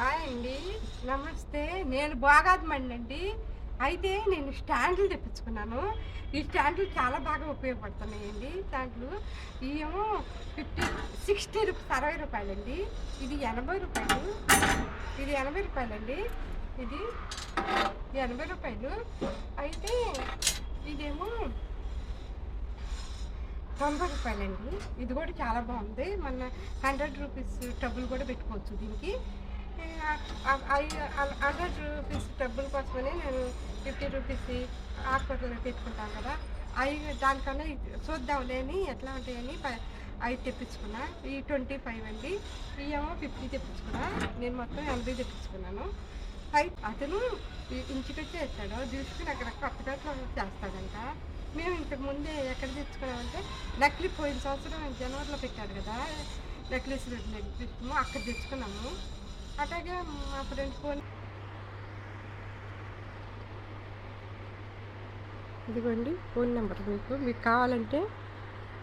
Hi అండి. నమస్తే. నేను బాగాదమండి అండి. అయితే నేను స్టాండ్లు తెప్పించుకున్నాను. ఈ స్టాండ్లు చాలా బాగా ఉపయోగపడుతున్నాయండి. స్టాండ్లు ఇవేమో ఫిఫ్టీ సిక్స్టీ రూపీస్ అరవై రూపాయలండి. ఇది ఎనభై రూపాయలు. ఇది ఎనభై రూపాయలండి. ఇది ఎనభై రూపాయలు. అయితే ఇదేమో తొంభై రూపాయలండి. ఇది కూడా చాలా బాగుంది. మన హండ్రెడ్ రూపీస్ టబ్బులు కూడా పెట్టుకోవచ్చు దీనికి. హండ్రెడ్ రూపీస్ డబ్బుల కోసమని నేను ఫిఫ్టీ రూపీస్ హాస్పిటల్లో పెట్టుకుంటాను కదా. అవి దానికన్నా ఇది చూద్దాంలే అని ఎట్లా ఉంటాయని అవి తెప్పించుకున్నా. ఈ ట్వంటీ ఫైవ్ అండి. ఇవేమో ఫిఫ్టీ తెప్పించుకున్నా. నేను మొత్తం ఎనభై తెప్పించుకున్నాను. అయి అతను ఈ- ఇంటికొచ్చి వేస్తాడు. చూసుకుని అక్కడ కొత్తపేటలో చేస్తాడంట. మేము ఇంతకు ముందే ఎక్కడ తెచ్చుకున్నామంటే నకిలీ పోయిన సంవత్సరం జనవరిలో పెట్టాడు కదా. నెక్లెస్ నెక్లెస్ అక్కడ తెచ్చుకున్నాము. అట్లాగే మా ఫ్రెండ్ ఫోన్ ఇదిగోండి ఫోన్ నెంబర్ మీకు. మీకు కావాలంటే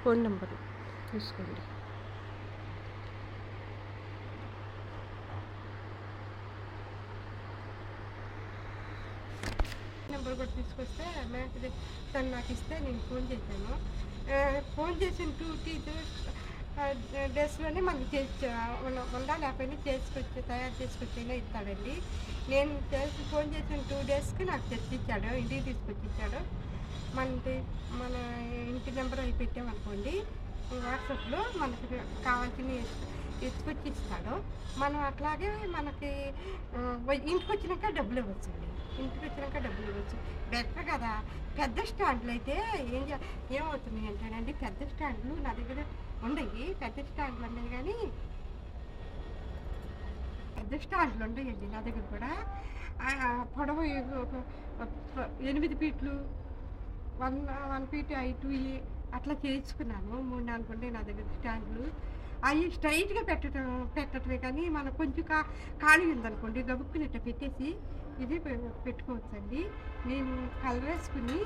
ఫోన్ నెంబర్ తీసుకోండి. నెంబర్ కూడా తీసుకొస్తే మ్యాచ్ తను నాకు ఇస్తే నేను ఫోన్ చేశాను. ఫోన్ చేసిన టూ టీచర్స్ డ్రెస్లోనే మనకి చేసి ఉండా ఉందా లేకపోయినా చేసుకొచ్చి తయారు చేసుకొచ్చైనా ఇస్తాడండి. నేను చేసి ఫోన్ చేసిన టూ డేస్కి నాకు తెచ్చిచ్చాడు ఇంటికి తీసుకొచ్చి ఇచ్చాడు మనది మన ఇంటి నెంబర్ అవి పెట్టామనుకోండి వాట్సాప్లో మనకి కావాల్సిన తెచ్చుకొచ్చి ఇస్తాడు మనం అట్లాగే మనకి ఇంటికి వచ్చినాక డబ్బులు ఇవ్వచ్చండి. ఇంటికి వచ్చినాక డబ్బులు ఇవ్వచ్చు. బెటర్ కదా. పెద్ద స్టాండ్లు అయితే ఏం ఏమవుతున్నాయి ఏమవుతుంది పెద్ద స్టాండ్లు నా దగ్గర ఉన్నాయి పెద్ద స్టాండ్లు ఉన్నాయి కానీ పెద్ద స్టాండ్లు ఉండయండి నా దగ్గర కూడా. పొడవ పొడవు ఒక ఎనిమిది ఫీట్లు one one feet I two అట్లా చేయించుకున్నాను. మూడు నాలుగు ఉండే నా దగ్గర స్టాండ్లు. అవి స్ట్రైట్గా పెట్టడం పెట్టడమే కానీ మనం కొంచెం కా ఖాళీ ఉందనుకోండి గబుక్కుని ఇట్లా పెట్టేసి ఇది పె- పెట్టుకోవచ్చండి. నేను కలర్ వేసుకుని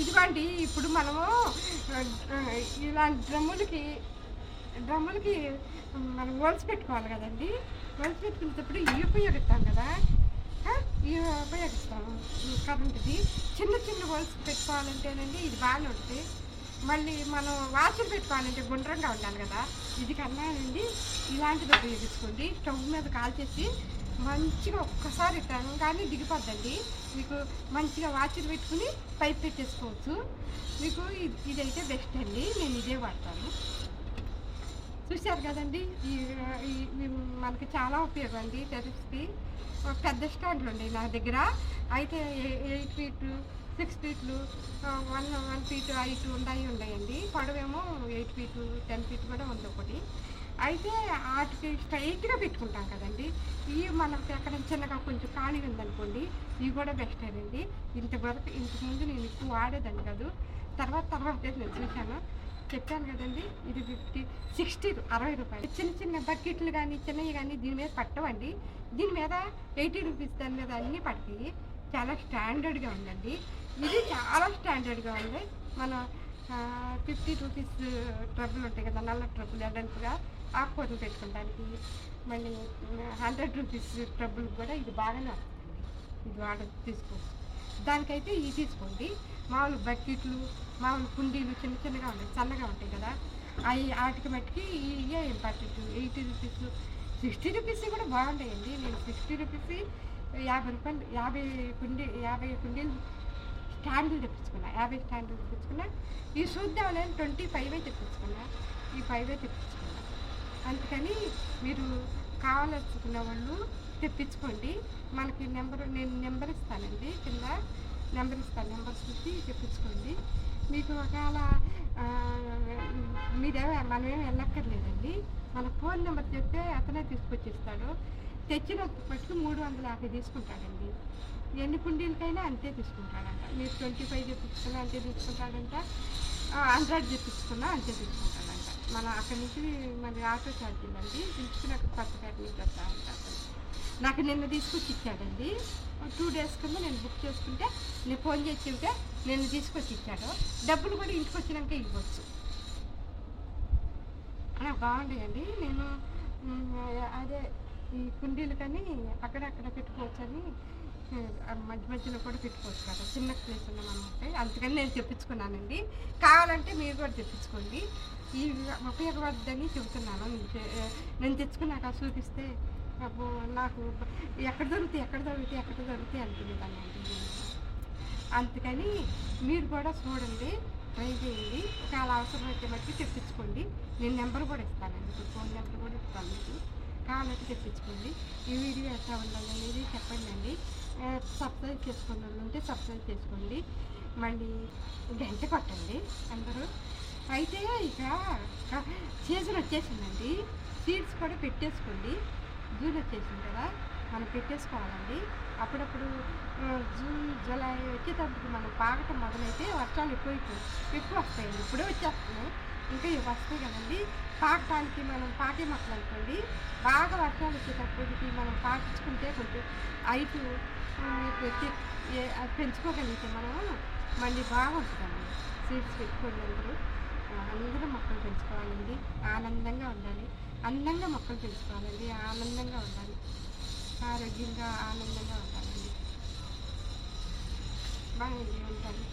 ఇదిగోండి ఇప్పుడు మనము ఇలాంటి డ్రమ్ములకి డ్రమ్ములకి మనం హోల్స్ పెట్టుకోవాలి కదండి. హోల్స్ పెట్టుకునేటప్పుడు ఇవి ఉపయోగిస్తాం కదా. ఇవి ఉపయోగిస్తాము కరెంట్ది కరెంటుది. చిన్న చిన్న హోల్స్ పెట్టుకోవాలంటేనండి ఇది బాగానే ఉంటుంది. మళ్ళీ మనం వాచర్ పెట్టుకోవాలంటే గుండ్రంగా ఉండాలి కదా. ఇది కన్నానండి ఇలాంటిది ఉపయోగించుకోండి. స్టవ్ మీద కాల్చేసి మంచిగా ఒక్కసారి కానీ దిగిపోద్దండి. మీకు మంచిగా వాచర్ పెట్టుకుని పైప్ పెట్టేసుకోవచ్చు. మీకు ఇది- ఇదైతే బెస్ట్ అండి. నేను ఇదే వాడతాను. చూశారు కదండి ఈ మనకి చాలా ఉపయోగం అండి టెరిస్కి పెద్ద స్టాండ్లు ఉన్నాయి నా దగ్గర. అయితే ఎయిట్ ఫీట్లు సిక్స్ ఫీట్లు వన్ వన్ ఫీట్ ఐటు ఉన్నాయి ఉన్నాయండి. పొడవేమో ఎయిట్ ఫీటు టెన్ ఫీట్ కూడా ఉంది ఒకటి. అయితే వాటికి స్ట్రైట్గా పెట్టుకుంటాం కదండి. ఇవి మనకి అక్కడ చిన్నగా కొంచెం ఖాళీ ఉందనుకోండి ఇవి కూడా బెస్ట్ అండి. ఇంతవరకు ఇంతకుముందు నేను ఎక్కువ వాడేదాన్ని కాదు. తర్వాత తర్వాత నేను చూశాను. చెప్పాను కదండి ఇది ఫిఫ్టీ సిక్స్టీ అరవై రూపాయలు. చిన్న చిన్న బకెట్లు కానీ చిన్నవి కానీ దీని మీద పట్టవండి. దీని మీద ఎయిటీ రూపీస్ దాని మీద అన్నీ పడతాయి చాలా స్టాండర్డ్గా ఉందండి. ఇది చాలా స్టాండర్డ్గా ఉంది. మన ఫిఫ్టీ రూపీస్ ట్రబుల్ ఉంటాయి కదా నల్ల ట్రబుల్ అడంపుగా ఆకుకూరలు పెట్టుకోవడానికి మళ్ళీ హండ్రెడ్ రూపీస్ ట్రబుల్ కూడా ఇది బాగానే వస్తుంది. ఇది ఆర్డర్ తీసుకో. దానికైతే ఇవి తీసుకోండి. మామూలు బకెట్లు మామూలు కుండీలు చిన్న చిన్నగా ఉంటాయి చల్లగా ఉంటాయి కదా. అవి వాటికి మట్టికి ఇవే important eighty rupees sixty rupees కూడా బాగుంటాయండి. నేను సిక్స్టీ రూపీస్ యాభై రూపాయలు యాభై కుండీ యాభై కుండీలు స్టాండ్లు తెప్పించుకున్నా. యాభై స్టాండ్లు తెప్పించుకున్నా. ఈ చూద్దామని ట్వంటీ ఫైవే తెప్పించుకున్నా. ఈ ఫైవే తెప్పించుకున్నా. అందుకని మీరు కావాలనుకున్న వాళ్ళు తెప్పించుకోండి. మనకి నెంబర్ నేను నెంబర్ ఇస్తానండి కింద. నెంబర్ ఇస్తాను నెంబర్ చూసి తెప్పించుకోండి. మీకు ఒకవేళ మీరే మనమేమి వెళ్ళక్కర్లేదండి. మన ఫోన్ నెంబర్ చెప్తే అతనే తీసుకొచ్చిస్తాడు. తెచ్చిన పట్టుకు మూడు వందల యాభై తీసుకుంటాడండి. ఎన్ని కుండీలకైనా అంతే తీసుకుంటాడంట. మీరు ట్వంటీ ఫైవ్ తెప్పించుకున్నా అంతే తీసుకుంటాడంట. హండ్రెడ్ తెప్పించుకున్నా అంతే తీసుకుంటాడు మన అక్కడి నుంచి మరి ఆటో ఛార్జీలు తీసుకుని అక్కడ కొత్తపేట నుంచి వస్తా ఉంటాను నాకు నిన్న తీసుకొచ్చి ఇచ్చాడండి. టూ డేస్ కింద నేను బుక్ చేసుకుంటే నేను ఫోన్ చేసి చెబితే నిన్న తీసుకొచ్చి ఇచ్చాడు. డబ్బులు కూడా ఇంటికి వచ్చినాక ఇవ్వచ్చు. ఆ, బాగుంటాయండి. నేను అదే ఈ కుండీలు కానీ అక్కడక్కడ పెట్టుకోవచ్చని మధ్య మధ్యలో కూడా పెట్టుకోవచ్చు కదా. చిన్న ప్లేస్ ఉన్నామన్నమాట అందుకని నేను తెప్పించుకున్నానండి కావాలంటే మీరు కూడా తెప్పించుకోండి ఈ ఉపయోగపడుతుందని చెబుతున్నాను. నేను తెచ్చుకున్నాక చూపిస్తే నాకు ఎక్కడ దొరుకుతాయి ఎక్కడ దొరుకుతాయి ఎక్కడ దొరుకుతాయి అనుకునేదాన్ని అండి అందుకని మీరు కూడా చూడండి ట్రై చేయండి. చాలా అవసరమైతే మట్టి తెప్పించుకోండి. నేను నెంబర్ కూడా ఇస్తానండి. ఇప్పుడు ఫోన్ నెంబర్ కూడా ఇస్తాను మీకు. కావాలంటే తెప్పించుకోండి. ఈ వీడియో ఎట్లా ఉండాలి అనేది చెప్పండి అండి. సబ్స్క్రైబ్ చేసుకున్న వాళ్ళు ఉంటే సబ్స్క్రైబ్ చేసుకోండి. మళ్ళీ గంట కొట్టండి అందరూ. అయితే ఇక సీజన్ వచ్చేసిందండి. సీడ్స్ కూడా పెట్టేసుకోండి. జూన్ వచ్చేసింది కదా మనం పెట్టేసుకోవాలండి. అప్పుడప్పుడు జూన్ జూలై వచ్చేటప్పుడు మనం పాకటం మొదలైతే వర్షాలు ఎక్కువ ఎక్కువ వస్తాయండి. ఇప్పుడే వచ్చేస్తున్నాయి. ఇంకా ఇవి వస్తాయి కదండి పాకటానికి మనం పాకే మొక్కలు అనుకోండి బాగా వర్షాలు వచ్చేటప్పటికి మనం పాకించుకుంటే కొంచెం ఐటు పెంచుకోగలిగితే మనము మళ్ళీ బాగుంటుందండి. సీడ్స్ పెట్టుకోండి అందరూ అందరూ మొక్కలు పెంచుకోవాలండి. ఆనందంగా ఉండాలి. అందంగా మొక్కలు పెంచుకోవాలండి. ఆనందంగా ఉండాలి. ఆరోగ్యంగా ఆనందంగా ఉండాలండి. బాగా ఉంటాను